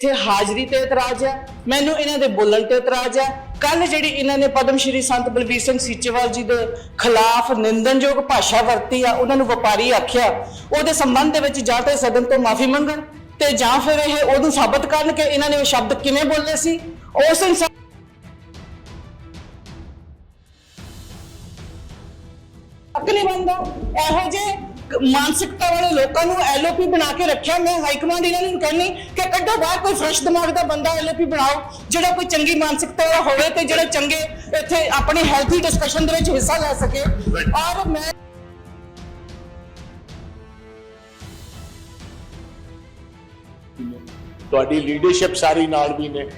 ਇੱਥੇ ਹਾਜ਼ਰੀ ਤੇ ਇਤਰਾਜ਼ ਹੈ, ਮੈਨੂੰ ਇਹਨਾਂ ਦੇ ਬੋਲਣ ਤੇ ਇਤਰਾਜ਼ ਹੈ। ਕੱਲ ਜਿਹੜੀ ਇਹਨਾਂ ਨੇ ਪਦਮ ਸ਼੍ਰੀ ਸੰਤ ਬਲਬੀਰ ਸਿੰਘ ਸੀਚੇਵਾਲ ਜੀ ਦੇ ਖਿਲਾਫ ਨਿੰਦਨਯੋਗ ਭਾਸ਼ਾ ਵਰਤੀ ਆ, ਉਹਨਾਂ ਨੂੰ ਵਪਾਰੀ ਆਖਿਆ, ਉਹਦੇ ਸੰਬੰਧ ਦੇ ਵਿੱਚ ਜਾਂ ਤੇ ਸਦਨ ਤੋਂ ਮਾਫੀ ਮੰਗਣ ਤੇ ਜਾਂ ਫਿਰ ਇਹ ਉਹਨੂੰ ਸਾਬਤ ਕਰਨ ਕਿ ਇਹਨਾਂ ਨੇ ਉਹ ਸ਼ਬਦ ਕਿਵੇਂ ਬੋਲੇ ਸੀ। ਉਸ ਇਨਸਾਨ ਹੱਕ ਨਹੀਂ ਬਣਦਾ ਇਹੋ ਜਿਹੇ ਮਾਨਸਿਕਤਾ ਵਾਲੇ ਲੋਕਾਂ ਨੂੰ ਐਲਓਪੀ ਬਣਾ ਕੇ ਰੱਖਿਆ। ਮੈਂ ਹਾਈ ਕਮਾਂਡ ਇਹਨਾਂ ਨੂੰ ਕਹਿੰਨੀ ਕਿ ਕੱਢੋ ਬਾਹਰ ਕੋਈ ਫਰੈਸ਼ ਦਿਮਾਗ ਦਾ ਬੰਦਾ ਐਲਓਪੀ ਬਣਾਓ ਜਿਹੜਾ ਕੋਈ ਚੰਗੀ ਮਾਨਸਿਕਤਾ ਵਾਲਾ ਹੋਵੇ ਤੇ ਜਿਹੜੇ ਚੰਗੇ ਇੱਥੇ ਆਪਣੀ ਹੈਲਥੀ ਡਿਸਕਸ਼ਨ ਦੇ ਵਿੱਚ ਹਿੱਸਾ ਲੈ ਸਕੇ। ਔਰ ਮੈਂ ਤੁਹਾਡੀ ਲੀਡਰਸ਼ਿਪ ਸਾਰੀ ਨਾਲ ਵੀ ਨੇ।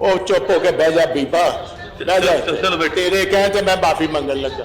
ਉਹ ਚੁੱਪ ਹੋ ਕੇ ਬਹਿ ਜਾ ਬੀਬਾ ਬਹਿ ਜਾ। ਤੇਰੇ ਕਹਿਣ ਤੇ ਮੈਂ ਮਾਫੀ ਮੰਗਣ ਲੱਗਾ।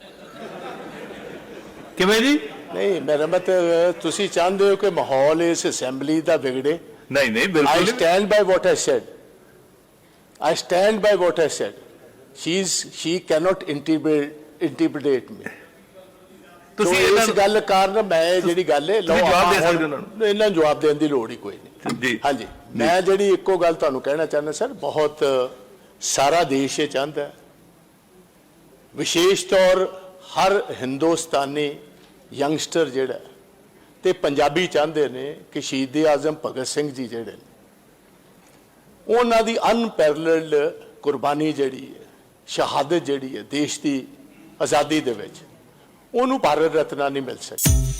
ਕਿਵੇਂ ਜੀ ਨਹੀਂ ਮੇਰਾ ਮਤਲਬ ਤੁਸੀਂ ਚਾਹੁੰਦੇ ਹੋ ਕਿ ਮਾਹੌਲ ਇਸ ਅਸੈਂਬਲੀ ਦਾ ਵਿਗੜੇ ਨਹੀਂ ਨਹੀਂ ਬਿਲਕੁਲ stand by what I said. I stand by what I said. She's she cannot interpret interpret me. ਤੁਸੀਂ ਤੁਸੀਂ ਇਸ ਗੱਲ ਕਾਰਨ ਮੈਂ ਜਿਹੜੀ ਗੱਲ ਹੈ ਤੁਸੀਂ ਜਵਾਬ ਦੇ ਸਕਦੇ ਉਹਨਾਂ ਨੂੰ। ਇਹਨਾਂ ਨੂੰ ਜਵਾਬ ਦੇਣ ਦੀ ਲੋੜ ਹੀ ਕੋਈ ਨਹੀਂ ਜੀ ਹਾਂਜੀ ਮੈਂ ਜਿਹੜੀ ਇੱਕੋ ਗੱਲ ਤੁਹਾਨੂੰ ਕਹਿਣਾ ਚਾਹੁੰਦਾ ਸਰ ਬਹੁਤ ਸਾਰਾ ਦੇਸ਼ ਇਹ ਚਾਹੁੰਦਾ ਵਿਸ਼ੇਸ਼ ਤੌਰ ਹਰ ਹਿੰਦੁਸਤਾਨੀ ਯੰਗਸਟਰ ਜਿਹੜਾ ਹੈ, ਤੇ ਪੰਜਾਬੀ ਚਾਹੁੰਦੇ ਨੇ ਕਿ ਸ਼ਹੀਦ ਆਜ਼ਮ ਭਗਤ ਸਿੰਘ ਜੀ ਜਿਹੜੇ ਨੇ ਉਹਨਾਂ ਦੀ ਅਨਪੈਰਲਡ ਕੁਰਬਾਨੀ ਜਿਹੜੀ ਹੈ ਸ਼ਹਾਦਤ ਜਿਹੜੀ ਹੈ ਦੇਸ਼ ਦੀ ਆਜ਼ਾਦੀ ਦੇ ਵਿੱਚ ਉਹਨੂੰ ਭਾਰਤ ਰਤਨਾ ਨਹੀਂ ਮਿਲ ਸਕਦੀ